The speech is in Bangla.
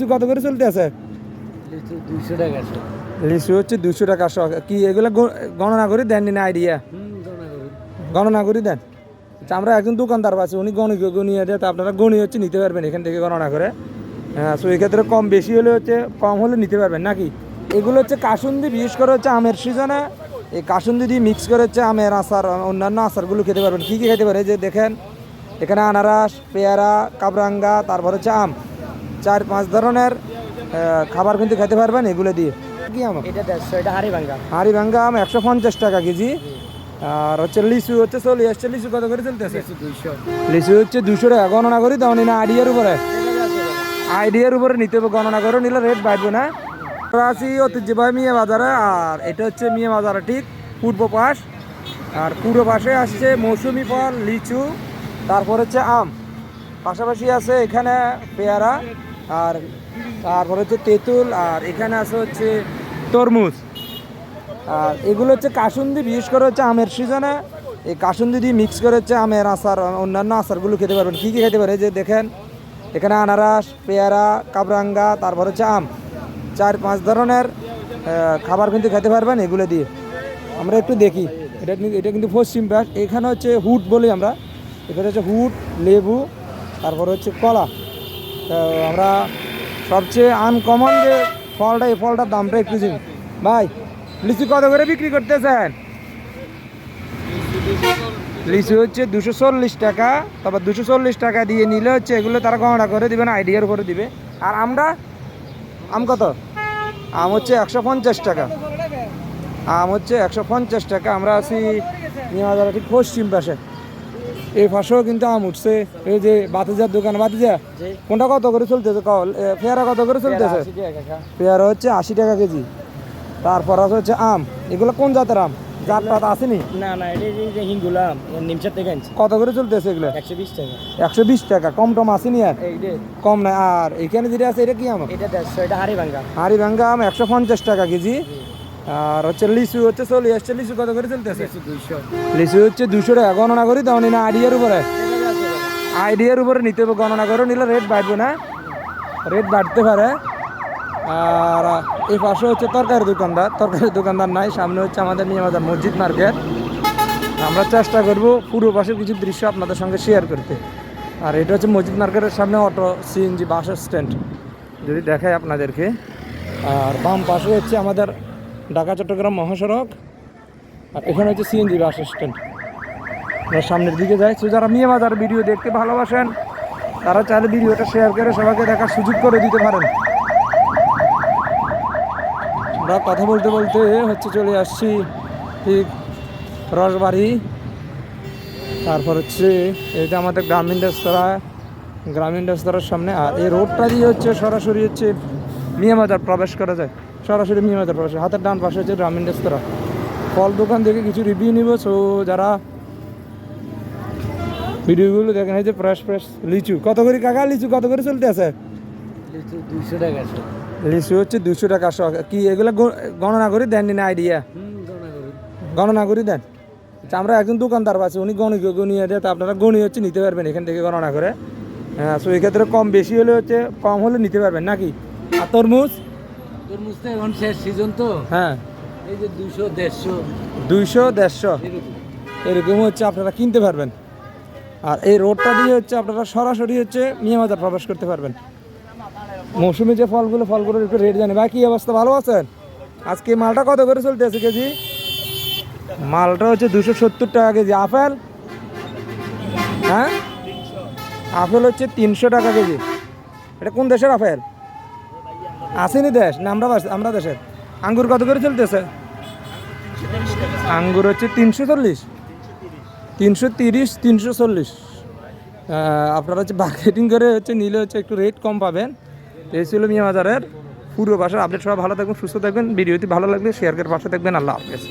লিচু কত করে চলতে আছে? লিচু হচ্ছে দুশো টাকা শ কি এগুলো গণনা করে দেন না আইডিয়া গণনা করে। দেন। আচ্ছা আমরা একজন দোকানদার পাচ্ছি উনি গণি গণিয়ে দেয় তো আপনারা গণি হচ্ছে নিতে পারবেন এখান থেকে গণনা করে। হ্যাঁ সো এক্ষেত্রে কম বেশি হলে হচ্ছে কম হলে নিতে পারবেন নাকি? এগুলো হচ্ছে কাসুন্দি বিশেষ করে হচ্ছে আমের সিজনে এই কাসুন্দি দিয়ে মিক্স করে হচ্ছে আমের আচার অন্যান্য আচারগুলো খেতে পারবেন। কী কী খেতে পারে? যে দেখেন এখানে আনারস পেয়ারা কাবরাঙ্গা তারপর হচ্ছে আম। চার পাঁচ ধরনের খাবার কিন্তু খেতে পারবেন এগুলো দিয়ে। কি আম? এটা হাড়ি ভাঙ্গা। হাঁড়ি ভাঙ্গা আম একশো পঞ্চাশ টাকা কেজি। আর হচ্ছে লিচু হচ্ছে চল্লিশ আসছে লিচু কত করে চলতেছে? লিচু লিচু হচ্ছে দুশো টাকা গণনা করি দাও না আইডিয়ার উপরে। আইডিয়ার উপরে নিতে হবে গণনা করে নিলে রেট বাড়বে না। আছি ঐতিহ্যবাহী মিয়া বাজারে আর এটা হচ্ছে মিয়া বাজারে ঠিক পূর্ব পাশ। আর পূর্ব পাশে আসছে মৌসুমি ফল লিচু তারপর হচ্ছে আম। পাশাপাশি আছে এখানে পেয়ারা আর তারপর হচ্ছে তেঁতুল, আর এখানে আছে হচ্ছে তরমুজ। আর এগুলো হচ্ছে কাসুন্দি, বিশেষ করে হচ্ছে আমের সিজনে এই কাসুন্দি দিয়ে মিক্স করে হচ্ছে আমের আচার, অন্যান্য আচারগুলো খেতে পারবেন। কী কী খেতে পারে? যে দেখেন, এখানে আনারস, পেয়ারা, কাবরাঙ্গা, তারপর হচ্ছে আম। চার পাঁচ ধরনের খাবার কিন্তু খেতে পারবেন এগুলো দিয়ে। আমরা একটু দেখি। এটা এটা কিন্তু পশ্চিম পাশ। এখানে হচ্ছে হুট বলি আমরা। এখানে হচ্ছে হুট, লেবু, তারপর হচ্ছে কলা। তো আমরা সবচেয়ে আনকমন যে ফলটা, এই ফলটার দামটা একটু ভাই, লিচু কত করে বিক্রি করতেছেন? লিচু হচ্ছে দুশো চল্লিশ টাকা তারপর দুশো চল্লিশ টাকা দিয়ে নিলে হচ্ছে এগুলো তারা গণনা করে দিবে না, আইডিয়ার উপরে দিবে। আর আমরা, আম কত? আম হচ্ছে একশো পঞ্চাশ টাকা। আম হচ্ছে একশো পঞ্চাশ টাকা, আমরা আছি নিয়াবাজার ঠিক পশ্চিম পাশে। এই পাশেও কিন্তু আম উঠছে। এই যে বাতিজার দোকান বাতিজা কোনটা কত করে চলতেছে কল পেয়ারা কত করে চলতেছে? পেয়ারা হচ্ছে আশি টাকা কেজি। তারপর আছে হচ্ছে আম। এগুলো কোন জাতের আম? জাত আসেনি? না না এটা যে- যে নিমচার থেকে আনছি। কত করে চলতেছে এগুলো? একশো বিশ টাকা। একশো বিশ টাকা কম টম আসেনি আর? কম না আর এখানে যেটা আছে এটা কি আম? এটা দেড়শো এটা হাড়ি ভাঙ্গা। হাড়ি ভাঙ্গা আম একশো পঞ্চাশ টাকা কেজি। আর হচ্ছে লিচু হচ্ছে চল্লিশ আসছে লিচু কত করে চলতেছে? লিচু হচ্ছে দুশো টাকা গণনা করি দাও না আইডিয়ার উপরে। আইডিয়ার উপরে নিতে হবে গণনা করে নিলে রেট বাড়বে না। রেট বাড়তে পারে। আর এই পাশে হচ্ছে তরকারি দোকানদার তরকারি দোকানদার নাই সামনে হচ্ছে আমাদের নিয়ে আমাদের মসজিদ মার্কেট। আমরা চেষ্টা করব পুরো পাশের কিছু দৃশ্য আপনাদের সঙ্গে শেয়ার করতে। আর এটা হচ্ছে মসজিদ মার্কেটের সামনে অটো সিএনজি বাস স্ট্যান্ড যদি দেখায় আপনাদেরকে। আর বাম পাশে হচ্ছে আমাদের ঢাকা, চট্টগ্রাম, মহাসড়ক। আর এখানে হচ্ছে সিএনজি বাস স্ট্যান্ড। সামনের দিকে যাই। তো যারা মিয়া বাজার ভিডিও দেখতে ভালোবাসেন, তারা চাইলে ভিডিওটা শেয়ার করে সবাইকে দেখার সুযোগ করে দিতে পারেন। আমরা কথা বলতে বলতে হচ্ছে চলে আসছি ঠিক রসবাড়ি। তারপর হচ্ছে এটা আমাদের গ্রামীণ রেস্তোরাঁ, গ্রামীণ রেস্তোরাঁর সামনে। আর এই রোডটা দিয়ে হচ্ছে সরাসরি হচ্ছে মিয়া বাজার প্রবেশ করা যায়। সরাসরি বাজার প্রবেশ হাতের ডান পাশে হচ্ছে গ্রামীণ রেস্তোরাঁ। ফল দোকান থেকে কিছু রিভিউ নিব। সো যারা ভিডিওগুলো দেখেন এই যে ফ্রেশ ফ্রেশ লিচু। কত করে কাকা লিচু? কত করে চলতে আছে? লিচু হচ্ছে দুশো টাকা। শ কি এগুলো গণনা করে দেন না আইডিয়া গণনা করে। দেন। আচ্ছা, আমরা একজন দোকানদার পাচ্ছি উনি গণি গণিয়ে দেয় তো আপনারা গণি হচ্ছে নিতে পারবেন এখান থেকে গণনা করে। হ্যাঁ সো এক্ষেত্রে কম বেশি হলে হচ্ছে কম হলে নিতে পারবেন নাকি? আর তরমুজ? এখন শেষ সিজন তো। হ্যাঁ। এই যে দুশো দেড়শো। দুইশো দেড়শো। এরকম। হচ্ছে আপনারা কিনতে পারবেন। আর এই রোডটা দিয়ে হচ্ছে আপনারা সরাসরি হচ্ছে মিয়া বাজার প্রবেশ করতে পারবেন। মৌসুমি যে ফলগুলো ফলগুলোর একটু রেট জানি। ভাই কি অবস্থা? ভালো আছেন? আজকে মালটা কত করে চলতে আছে কেজি? মালটা হচ্ছে দুশো সত্তর টাকা কেজি। আপেল? হ্যাঁ? আপেল হচ্ছে তিনশো টাকা কেজি। এটা কোন দেশের আপেল? আসেনি দেশ, না আমরা আমরা দেশের। আঙ্গুর কত করে চলতেছে? আঙ্গুর হচ্ছে তিনশো চল্লিশ। তিনশো তিরিশ, তিনশো চল্লিশ। আপনারা হচ্ছে মার্কেটিং করে হচ্ছে নিলে হচ্ছে একটু রেট কম পাবেন। এই ছিল মিয়া বাজারের পূর্ব বাসার আপডেট সবাই ভালো থাকবেন, সুস্থ থাকবেন। ভিডিওটি ভালো লাগলে শেয়ার করে পাশে থাকবেন। আল্লাহ হাফেজ।